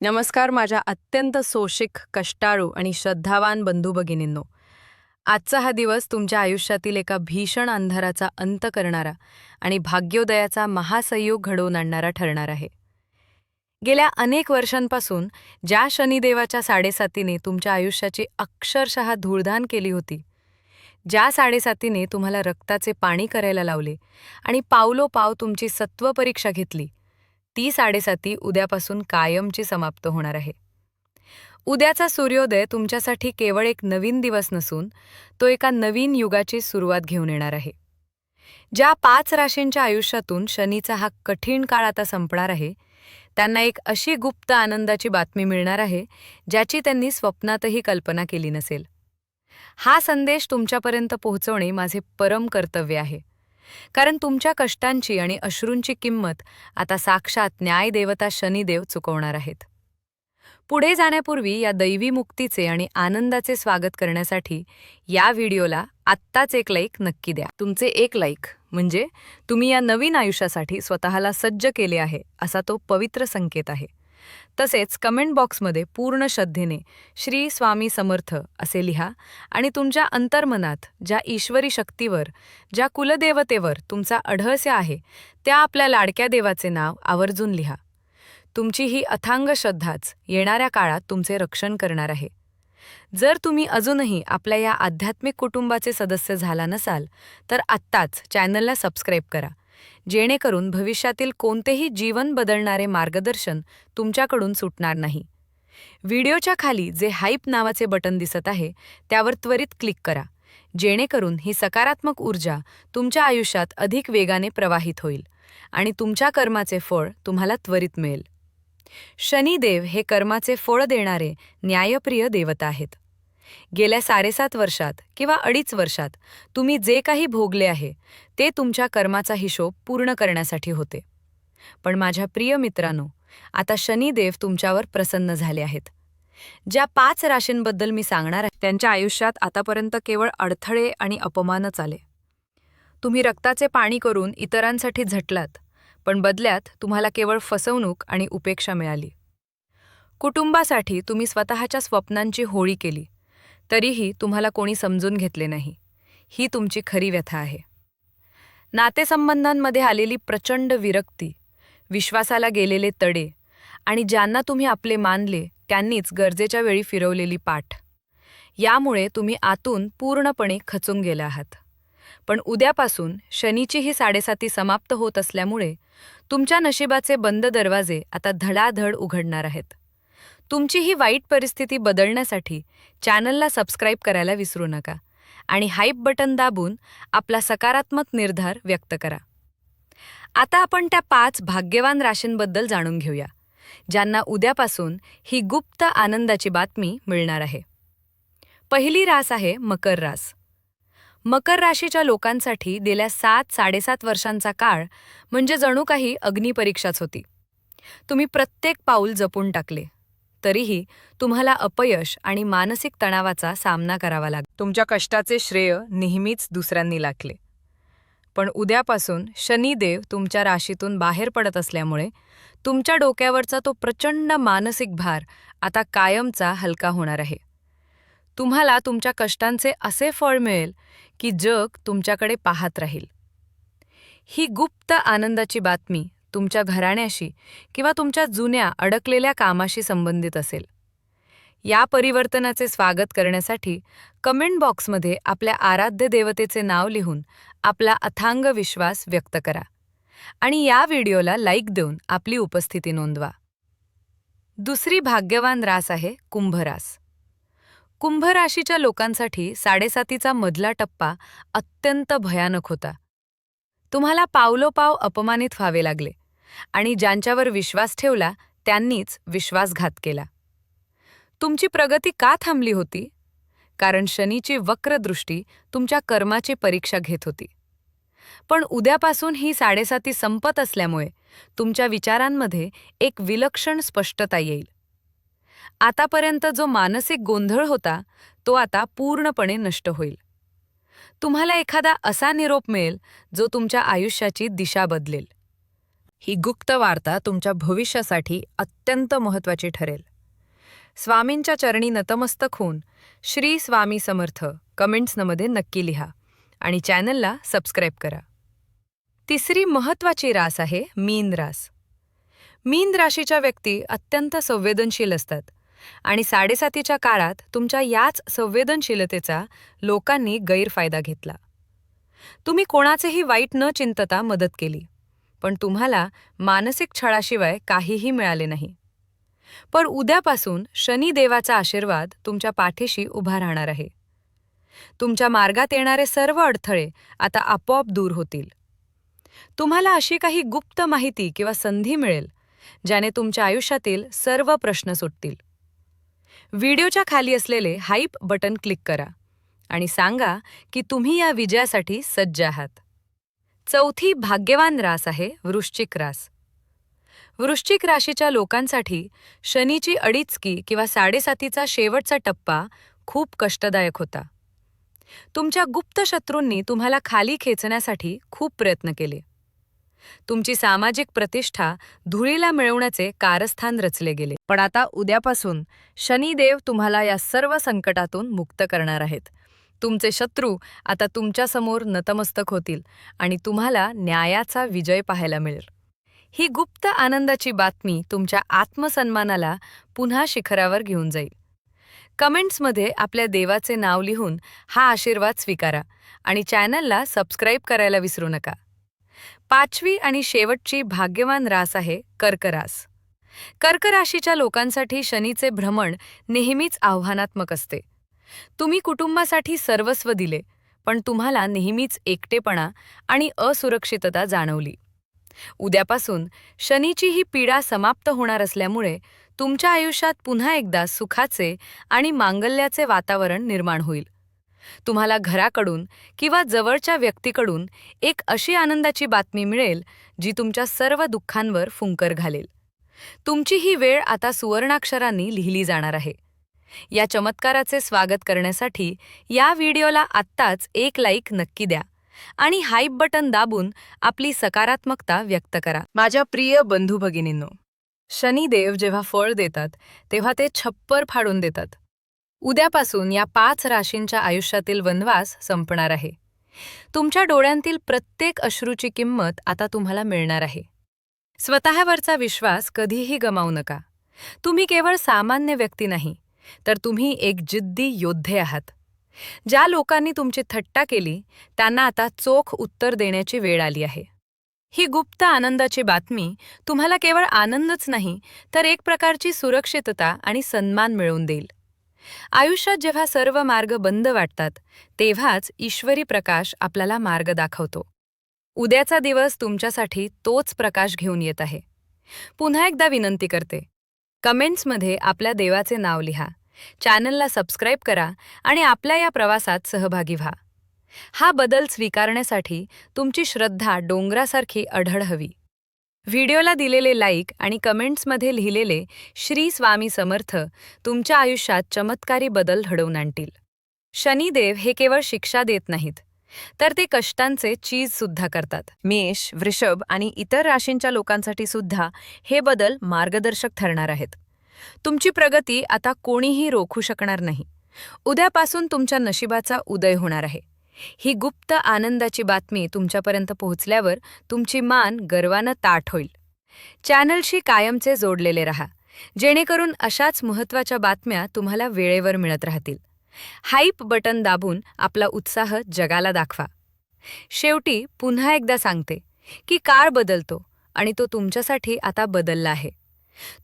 नमस्कार माझ्या अत्यंत सोशिक कष्टाळू आणि श्रद्धावान बंधू भगिनींनो. आजचा हा दिवस तुमच्या आयुष्यातील एका भीषण अंधाराचा अंत करणारा आणि भाग्योदयाचा महासंयोग घडवून आणणारा ठरणार आहे. गेल्या अनेक वर्षांपासून ज्या शनिदेवाच्या साडेसातीने तुमच्या आयुष्याची अक्षरशः धूळधान केली होती ज्या साडेसातीने तुम्हाला रक्ताचे पाणी करायला लावले आणि पावलोपाव तुमची सत्वपरीक्षा घेतली ती साडेसाती उद्यापासून कायमची समाप्त होणार आहे. उद्याचा सूर्योदय तुमच्यासाठी केवळ एक नवीन दिवस नसून तो एका नवीन युगाची सुरुवात घेऊन येणार आहे. ज्या पाच राशींच्या आयुष्यातून शनीचा हा कठीण काळ आता संपणार आहे त्यांना एक अशी गुप्त आनंदाची बातमी मिळणार आहे ज्याची त्यांनी स्वप्नातही कल्पना केली नसेल. हा संदेश तुमच्यापर्यंत पोहोचवणे माझे परम कर्तव्य आहे. कारण तुमच्या कष्टांची आणि अश्रूंची किंमत आता साक्षात न्यायदेवता शनिदेव चुकवणार आहेत. पुढे जाण्यापूर्वी या दैवी मुक्तीचे आणि आनंदाचे स्वागत करण्यासाठी या व्हिडिओला आत्ताच एक लाईक नक्की द्या. तुमचे एक लाईक म्हणजे तुम्ही या नवीन आयुष्यासाठी स्वतःला सज्ज केले आहे असा तो पवित्र संकेत आहे. तसेच कमेंट बॉक्समध्ये पूर्ण श्रद्धेने श्री स्वामी समर्थ असे लिहा आणि तुमच्या अंतर्मनात ज्या ईश्वरी शक्तीवर ज्या कुलदेवतेवर तुमचा अढळस्य आहे त्या आपल्या लाडक्या देवाचे नाव आवर्जून लिहा. तुमची ही अथांग श्रद्धाच येणाऱ्या काळात तुमचे रक्षण करणार आहे. जर तुम्ही अजूनही आपल्या या आध्यात्मिक कुटुंबाचे सदस्य झाला नसाल तर आत्ताच चॅनलला सबस्क्राईब करा. जेणेकरून भविष्यातील कोणतेही जीवन बदलणारे मार्गदर्शन तुमच्याकडून सुटणार नाही. व्हिडिओच्या खाली जे हाईप नावाचे बटन दिसत आहे त्यावर त्वरित क्लिक करा जेणेकरून ही सकारात्मक ऊर्जा तुमच्या आयुष्यात अधिक वेगाने प्रवाहित होईल आणि तुमच्या कर्माचे फळ तुम्हाला त्वरित मिळेल. शनिदेव हे कर्माचे फळ देणारे न्यायप्रिय देवता आहेत. गेल्या साडेसात वर्षात किंवा अडीच वर्षात तुम्ही जे काही भोगले आहे ते तुमच्या कर्माचा हिशोब पूर्ण करण्यासाठी होते. पण माझ्या प्रिय मित्रांनो आता शनिदेव तुमच्यावर प्रसन्न झाले आहेत. ज्या पाच राशींबद्दल मी सांगणार आहे त्यांच्या आयुष्यात आतापर्यंत केवळ अडथळे आणि अपमानच आले. तुम्ही रक्ताचे पाणी करून इतरांसाठी झटलात पण बदल्यात तुम्हाला केवळ फसवणूक आणि उपेक्षा मिळाली. कुटुंबासाठी तुम्ही स्वतःच्या स्वप्नांची होळी केली तरीही तुम्हाला कोणी समजून घेतले नाही. ही तुमची खरी व्यथा आहे. नातेसंबंधांमध्ये आलेली प्रचंड विरक्ती विश्वासाला गेलेले तडे आणि ज्यांना तुम्ही आपले मानले त्यांनीच गरजेच्या वेळी फिरवलेली पाठ. यामुळे तुम्ही आतून पूर्णपणे खचून गेले आहात. पण उद्यापासून शनीची ही साडेसाती समाप्त होत असल्यामुळे तुमच्या नशिबाचे बंद दरवाजे आता धडाधड उघडणार आहेत. तुमची ही वाईट परिस्थिती बदलण्यासाठी चॅनलला सबस्क्राईब करायला विसरू नका आणि हाईप बटन दाबून आपला सकारात्मक निर्धार व्यक्त करा. आता आपण त्या पाच भाग्यवान राशींबद्दल जाणून घेऊया ज्यांना उद्यापासून ही गुप्त आनंदाची बातमी मिळणार आहे. पहिली रास आहे मकर रास. मकर राशीच्या लोकांसाठी गेल्या सात साडेसात वर्षांचा काळ म्हणजे जणू काही अग्निपरीक्षाच होती. तुम्ही प्रत्येक पाऊल जपून टाकले. तरीही तुम्हाला अपयश आणि मानसिक तणावाचा सामना करावा लाग तुमच्या कष्टाचे श्रेय नेहमीच दुसऱ्यांनी लागले पण उद्यापासून शनिदेव तुमच्या राशीतून बाहेर पडत असल्यामुळे तुमच्या डोक्यावरचा तो प्रचंड मानसिक भार आता कायमचा हलका होणार आहे. तुम्हाला तुमच्या कष्टांचे असे फळ मिळेल की जग तुमच्याकडे पाहत राहील. ही गुप्त आनंदाची बातमी तुमच्या घराण्याशी किंवा तुमच्या जुन्या अडकलेल्या कामाशी संबंधित असेल. या परिवर्तनाचे स्वागत करण्यासाठी कमेंट बॉक्समध्ये आपल्या आराध्य देवतेचे नाव लिहून आपला अथांग विश्वास व्यक्त करा आणि या व्हिडिओला लाईक देऊन आपली उपस्थिती नोंदवा. दुसरी भाग्यवान रास आहे कुंभरास. कुंभ राशीच्या लोकांसाठी साडेसातीचा मधला टप्पा अत्यंत भयानक होता. तुम्हाला पावलोपाव अपमानित व्हावे लागले. आणि ज्यांच्यावर विश्वास ठेवला त्यांनीच विश्वासघात केला. तुमची प्रगती का थांबली होती? कारण शनीची वक्रदृष्टी तुमच्या कर्माची परीक्षा घेत होती. पण उद्यापासून ही साडेसाती संपत असल्यामुळे तुमच्या विचारांमध्ये एक विलक्षण स्पष्टता येईल. आतापर्यंत जो मानसिक गोंधळ होता तो आता पूर्णपणे नष्ट होईल. तुम्हाला एखादा असा निरोप मिळेल जो तुमच्या आयुष्याची दिशा बदलेल. ही गुप्त वार्ता तुमच्या भविष्यासाठी अत्यंत महत्त्वाची ठरेल. स्वामींच्या चरणी नतमस्तक होऊन श्री स्वामी समर्थ कमेंट्समध्ये नक्की लिहा आणि चॅनलला सबस्क्राईब करा. तिसरी महत्त्वाची रास आहे मीन रास. मीन राशीच्या व्यक्ती अत्यंत संवेदनशील असतात आणि साडेसातीच्या काळात तुमच्या याच संवेदनशीलतेचा लोकांनी गैरफायदा घेतला. तुम्ही कोणाचेही वाईट न चिंतता मदत केली. पण तुम्हाला मानसिक छळाशिवाय काहीही मिळाले नाही. पण उद्यापासून शनिदेवाचा आशीर्वाद तुमच्या पाठीशी उभा राहणार आहे. तुमच्या मार्गात येणारे सर्व अडथळे आता आपोआप दूर होतील. तुम्हाला अशी काही गुप्त माहिती किंवा संधी मिळेल ज्याने तुमच्या आयुष्यातील सर्व प्रश्न सुटतील. व्हिडिओच्या खाली असलेले हाईप बटन क्लिक करा आणि सांगा की तुम्ही या विजयासाठी सज्ज आहात. चौथी भाग्यवान रास आहे वृश्चिक रास. वृश्चिक राशीच्या लोकांसाठी शनीची अडीचकी किंवा साडेसातीचा शेवटचा टप्पा खूप कष्टदायक होता. तुमच्या गुप्त शत्रूंनी तुम्हाला खाली खेचण्यासाठी खूप प्रयत्न केले. तुमची सामाजिक प्रतिष्ठा धुळीला मिळवण्याचे कारस्थान रचले गेले. पण आता उद्यापासून शनिदेव तुम्हाला या सर्व संकटातून मुक्त करणार आहेत. तुमचे शत्रू आता तुमच्यासमोर नतमस्तक होतील आणि तुम्हाला न्यायाचा विजय पाहायला मिळेल. ही गुप्त आनंदाची बातमी तुमच्या आत्मसन्मानाला पुन्हा शिखरावर घेऊन जाईल. कमेंट्समध्ये आपल्या देवाचे नाव लिहून हा आशीर्वाद स्वीकारा आणि चॅनलला सबस्क्राईब करायला विसरू नका. पाचवी आणि शेवटची भाग्यवान रास आहे कर्करास. कर्क राशीच्या लोकांसाठी शनीचे भ्रमण नेहमीच आव्हानात्मक असते. तुम्ही कुटुंबासाठी सर्वस्व दिले पण तुम्हाला नेहमीच एकटेपणा आणि असुरक्षितता जाणवली. उद्यापासून शनीची ही पीडा समाप्त होणार असल्यामुळे तुमच्या आयुष्यात पुन्हा एकदा सुखाचे आणि मांगल्याचे वातावरण निर्माण होईल. तुम्हाला घराकडून किंवा जवळच्या व्यक्तीकडून एक अशी आनंदाची बातमी मिळेल जी तुमच्या सर्व दुःखांवर फुंकर घालेल. तुमची ही वेळ आता सुवर्णाक्षरांनी लिहिली जाणार आहे. या चमत्काराचे स्वागत करण्यासाठी या व्हिडिओला आत्ताच एक लाईक नक्की द्या आणि हाईप बटन दाबून आपली सकारात्मकता व्यक्त करा. माझ्या प्रिय बंधू भगिनींनो शनिदेव जेव्हा फळ देतात तेव्हा ते छप्पर फाडून देतात. उद्यापासून या पाच राशींच्या आयुष्यातील वनवास संपणार आहे. तुमच्या डोळ्यांतील प्रत्येक अश्रूची किंमत आता तुम्हाला मिळणार आहे. स्वतःवरचा विश्वास कधीही गमावू नका. तुम्ही केवळ सामान्य व्यक्ती नाही तर तुम्ही एक जिद्दी योद्धे आहात. ज्या लोकांनी तुमची थट्टा केली त्यांना आता चोख उत्तर देण्याची वेळ आली आहे. ही गुप्त आनंदाची बातमी तुम्हाला केवळ आनंदच नाही तर एक प्रकारची सुरक्षितता आणि सन्मान मिळवून देईल. आयुष्यात जेव्हा सर्व मार्ग बंद वाटतात तेव्हाच ईश्वरी प्रकाश आपल्याला मार्ग दाखवतो. उद्याचा दिवस तुमच्यासाठी तोच प्रकाश घेऊन येत आहे. पुन्हा एकदा विनंती करते. कमेंट्समध्ये आपल्या देवाचे नाव लिहा. चॅनलला सबस्क्राईब करा आणि आपल्या या प्रवासात सहभागी व्हा. हा बदल स्वीकारण्यासाठी तुमची श्रद्धा डोंगरासारखी अढळ हवी. व्हिडिओला दिलेले लाईक आणि कमेंट्समध्ये लिहिलेले श्री स्वामी समर्थ तुमच्या आयुष्यात चमत्कारी बदल घडवून आणतील. शनिदेव हे केवळ शिक्षा देत नाहीत तर ते कष्टांचे चीज सुद्धा करतात. मेष वृषभ आणि इतर राशींच्या लोकांसाठी सुद्धा हे बदल मार्गदर्शक ठरणार आहेत. तुमची प्रगती आता कोणीही रोखू शकणार नाही. उद्यापासून तुमच्या नशिबाचा उदय होणार आहे. ही गुप्त आनंदाची बातमी तुमच्यापर्यंत पोहोचल्यावर तुमची मान गर्वानं ताठ होईल. चॅनलशी कायमचे जोडलेले रहा. जेणेकरून अशाच महत्त्वाच्या बातम्या तुम्हाला वेळेवर मिळत राहतील. हाईप बटन दाबून आपला उत्साह जगाला दाखवा. शेवटी पुन्हा एकदा सांगते की काळ बदलतो आणि तो तुमच्यासाठी आता बदलला आहे.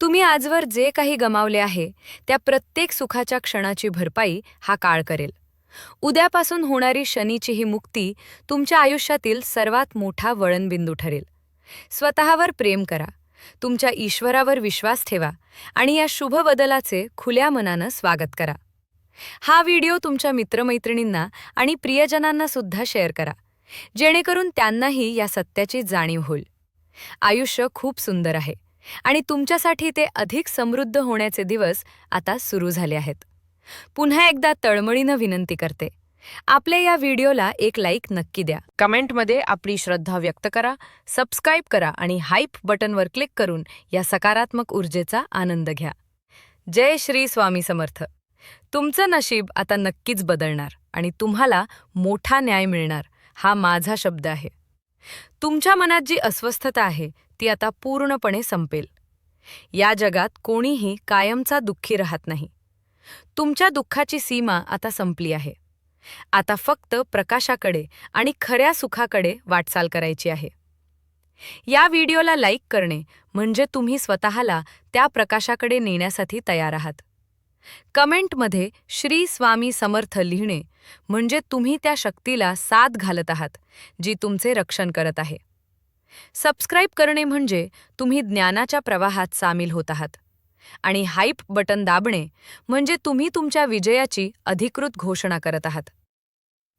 तुम्ही आजवर जे काही गमावले आहे त्या प्रत्येक सुखाच्या क्षणाची भरपाई हा काळ करेल. उद्यापासून होणारी शनीची ही मुक्ती तुमच्या आयुष्यातील सर्वात मोठा वळणबिंदू ठरेल. स्वतःवर प्रेम करा तुमच्या ईश्वरावर विश्वास ठेवा आणि या शुभ बदलाचे खुल्या मनानं स्वागत करा. हा व्हिडिओ तुमच्या मित्रमैत्रिणींना आणि प्रियजनांना सुद्धा शेअर करा जेणेकरून त्यांनाही या सत्याची जाणीव होईल. आयुष्य खूप सुंदर आहे. आणि तुमच्यासाठी ते अधिक समृद्ध होण्याचे दिवस आता सुरू झाले आहेत. पुन्हा एकदा तळमळीनं विनंती करते. आपल्या या व्हिडिओला एक लाईक नक्की द्या. कमेंटमध्ये आपली श्रद्धा व्यक्त करा सबस्क्राईब करा आणि हाईप बटनवर क्लिक करून या सकारात्मक ऊर्जेचा आनंद घ्या. जय श्री स्वामी समर्थ. तुमचं नशीब आता नक्कीच बदलणार आणि तुम्हाला मोठा न्याय मिळणार हा माझा शब्द आहे. तुमच्या मनात जी अस्वस्थता आहे ती आता पूर्णपणे संपेल. या जगात कोणीही कायमचा दुःखी राहत नाही. तुमच्या दुःखाची सीमा आता संपली आहे. आता फक्त प्रकाशाकडे आणि खऱ्या सुखाकडे वाटचाल करायची आहे. या व्हिडिओला लाईक करणे म्हणजे तुम्ही स्वतःला त्या प्रकाशाकडे नेण्यासाठी तयार आहात. कमेंटमध्ये श्री स्वामी समर्थ लिहिणे म्हणजे तुम्ही त्या शक्तीला साथ घालत आहात जी तुमचे रक्षण करत आहे. सबस्क्राईब करणे म्हणजे तुम्ही ज्ञानाच्या प्रवाहात सामील होत आहात. आणि हाईप बटन दाबणे म्हणजे तुम्ही तुमच्या विजयाची अधिकृत घोषणा करत आहात.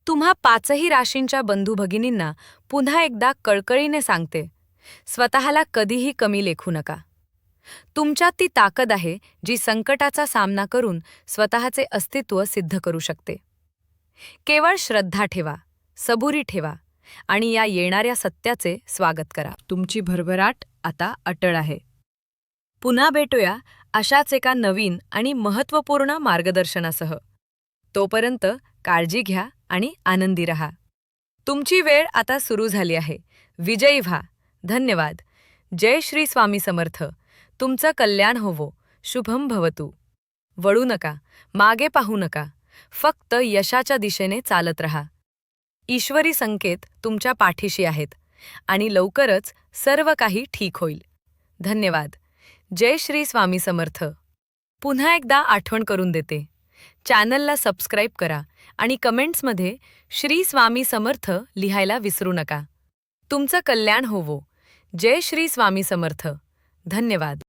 तुम्हा पाचही राशींच्या बंधू भगिनींना पुन्हा एकदा कळकळीने सांगते स्वतःला कधीही कमी लेखू नका. तुमच्यात ती ताकद आहे जी संकटाचा सामना करून स्वतःचे अस्तित्व सिद्ध करू शकते. केवळ श्रद्धा ठेवा सबुरी ठेवा आणि या येणाऱ्या सत्याचे स्वागत करा. तुमची भरभराट आता अटळ आहे. पुन्हा भेटूया अशाच एका नवीन आणि महत्त्वपूर्ण मार्गदर्शनासह. तोपर्यंत काळजी घ्या आणि आनंदी रहा. तुमची वेळ आता सुरू झाली आहे. विजयी व्हा. धन्यवाद. जय श्री स्वामी समर्थ. तुमचं कल्याण होवो. शुभम भवतु. वळू नका. मागे पाहू नका. फक्त यशाच्या दिशेने चालत रहा. ईश्वरी संकेत तुमच्या पाठीशी आहेत आणि लवकरच सर्व काही ठीक होईल. धन्यवाद. जय श्री स्वामी समर्थ. पुन्हा एकदा आठवण करून देते. चॅनलला सबस्क्राईब करा आणि कमेंट्समध्ये श्री स्वामी समर्थ लिहायला विसरू नका. तुमचं कल्याण होवो. जय श्री स्वामी समर्थ. धन्यवाद.